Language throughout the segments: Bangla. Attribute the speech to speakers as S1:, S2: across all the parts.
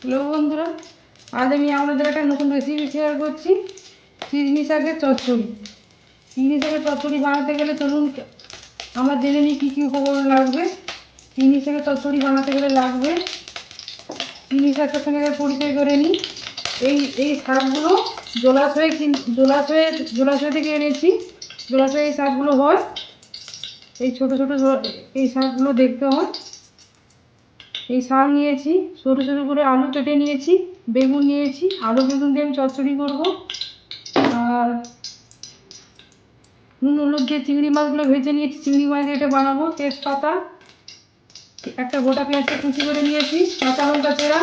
S1: হ্যালো বন্ধুরা, আজ আমি আপনাদের একটা নতুন রেসিপি শেয়ার করছি চিনি শাকের চচ্চড়ি। চিনি শাকের চচ্চড়ি বানাতে গেলে চলুন, আমরা জেনে নিই কী কী উপকরণ লাগবে। চিনি শাকের চচ্চড়ি বানাতে গেলে লাগবে চিনি শাকের সঙ্গে পরিচয় করে নিই। এই এই শাকগুলো জলাশয়ে জলাশয়ে জলাশয় থেকে এনেছি। জলাশয়ে এই শাকগুলো হয়। এই ছোটো ছোটো এই শাকগুলো দেখতে হয়। এই শাক নিয়েছি, সরু সরু করে আলু কেটে নিয়েছি, বেগুন নিয়েছি, আলু, বেগুন দিয়ে আমি চচ্চড়ি করব। আর নুন, হলুদ দিয়ে চিংড়ি মাছগুলো ভেজে নিয়েছি, চিংড়ি মাছ এটা বানাবো, তেজপাতা, একটা গোটা পেঁয়াজটা কুচি করে নিয়েছি, কাঁচা লঙ্কা চেরা,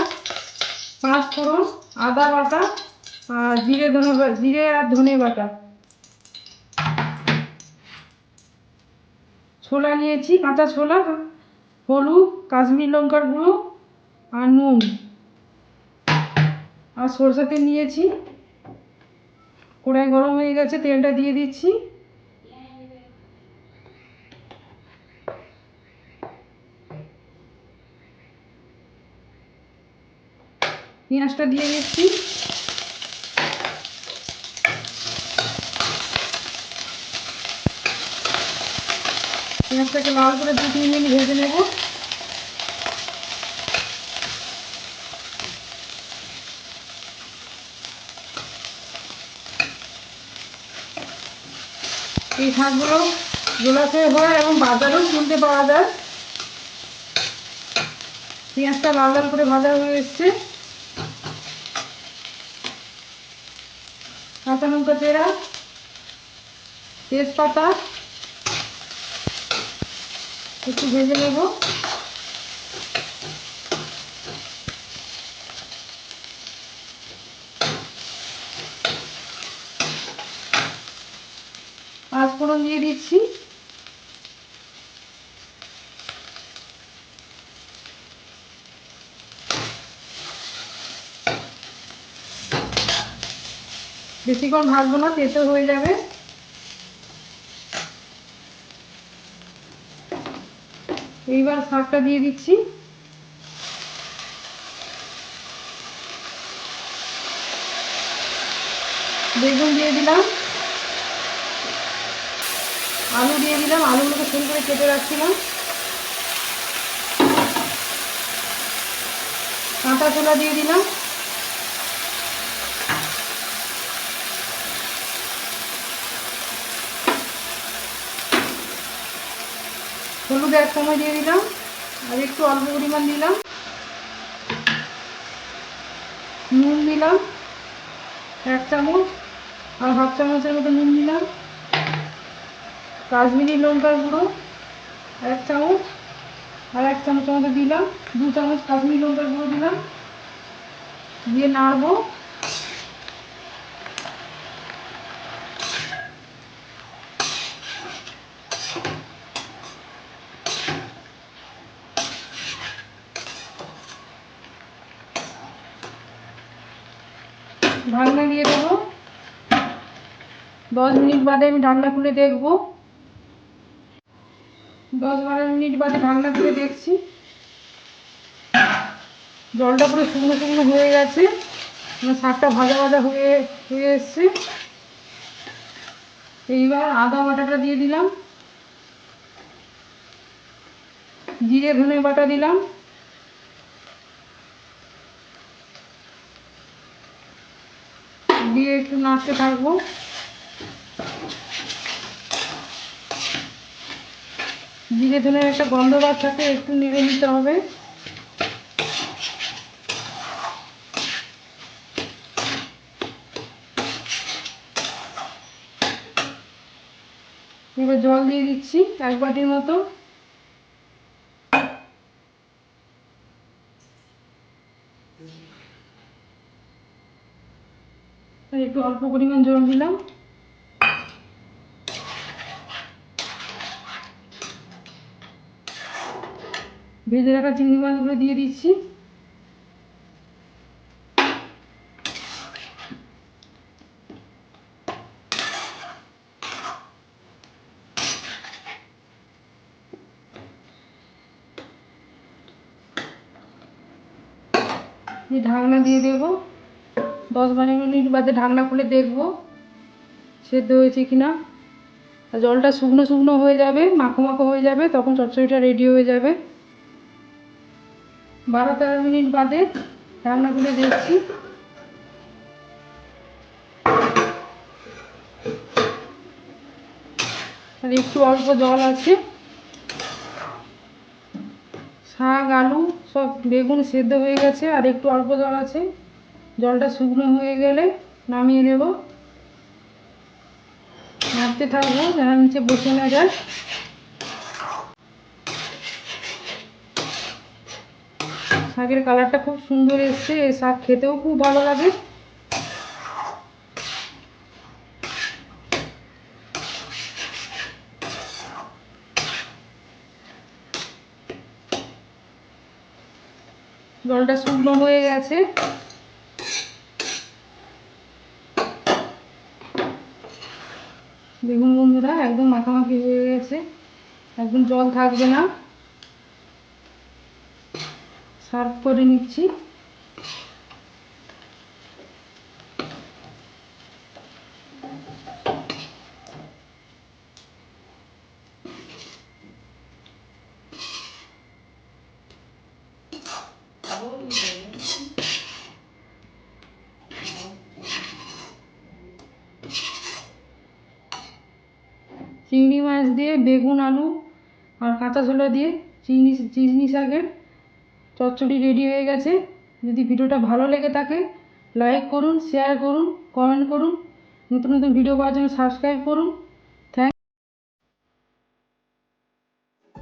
S1: পাঁচ ফোড়ন, আদা বাটা, আর জিরে ধনে জিরে আর ধনে বাটা। ছোলা নিয়েছি, কাঁচা ছোলা হলুদ, কাশ্মীর লঙ্কার গুঁড়ো আর নুন। আর সরষে তেল নিয়েছি। কড়াই গরম হয়ে গেছে, তেলটা দিয়ে দিচ্ছি। পেঁয়াজটা দিয়ে দিচ্ছি। পেঁয়াজটাকে লাল করে দু তিন মিনিট ভেজে নেব। এই শাকগুলো জলাশয়ে হয় এবং বাজারেও কিনতে পাওয়া যায়। পেঁয়াজটা লাল লাল করে ভাজা হয়ে এসছে। কাঁচা লঙ্কা চেরা, তেজপাতা, একটু ভেজে নেব। ফোড়ন দিয়ে দিচ্ছি। বেশিক্ষণ ভাজবো না, তেতো হয়ে যাবে। এইবার শাকটা দিয়ে দিচ্ছি। বেগুন দিয়ে দিলাম। আলু দিয়ে দিলাম, আলুগুলোকে ফুল করে কেটে রাখছিলাম। কাঁচা ছোলা দিয়ে দিলাম। হলুদ এক সময় দিয়ে দিলাম, আর একটু অল্প পরিমাণ দিলাম। নুন দিলাম, এক চামচ, আর হাফ চামচের মতো নুন দিলাম। কাশ্মীরি লঙ্কার গুঁড়ো, এক চামচ, আর এক চামচ মতো দিলাম, দু চামচ কাশ্মীরি লঙ্কার গুঁড়ো দিলাম, দিয়ে নাড়বো। ঢাকনা দিয়ে দেবো। দশ মিনিট বাদে আমি ঢাকনা খুলে দেখব। দশ বারো মিনিট বাদে ঢাকনা খুলে দেখছি। জলটা পুরো শুকনো শুকনো হয়ে গেছে। মানে শাকটা ভাজা ভাজা হয়ে হয়ে এসছে। এইবার আদা বাটাটা দিয়ে দিলাম। জিরে, ধনে বাটা দিলাম। দিয়ে একটু নাড়তে থাকব। জিরে ধনের একটা গন্ধ বার থাকে, একটু নেড়ে নিতে হবে। এবার জল দিয়ে দিচ্ছি এক বাটির মতো। একটু অল্প পরিমাণ জল দিলাম। ভেজে রাখা চিংড়ি মাছগুলো দিয়ে দিচ্ছি। ঢাকনা দিয়ে দেবো। দশ বারো মিনিট বাদে ঢাকনা খুলে দেখব সেদ্ধ হয়েছে কি না জলটা শুকনো শুকনো হয়ে যাবে, মাখো মাখো হয়ে যাবে, তখন চচ্চড়িটা রেডি হয়ে যাবে। বারো তেরো মিনিট বাদে ঢাকনা খুলে দেখছি আর একটু অল্প জল আছে। শাক, আলু, সব বেগুন সেদ্ধ হয়ে গেছে, আর একটু অল্প জল আছে। জলটা শুকনো হয়ে গেলে নামিয়ে নেব। নাড়তে থাকব যেন নিচে বসে না যায়। শাকের কালারটা খুব সুন্দর এসছে, এই শাক খেতেও খুব ভালো লাগে। জলটা শুকনো হয়ে গেছে। দেখুন বন্ধুরা, একদম মাখামাখি হয়ে গেছে। একদম জল থাকবে না। সার্ভ করে নিচ্ছি। চিংড়ি মাছ দিয়ে, বেগুন, আলু আর কাঁচা ছোলা দিয়ে, চিংড়ি চিংড়ি শাকের চচ্চড়ি রেডি হয়ে গেছে। যদি ভিডিওটা ভালো লেগে থাকে লাইক করুন শেয়ার করুন কমেন্ট করুন। নতুন নতুন ভিডিও পাওয়ার জন্য সাবস্ক্রাইব করুন।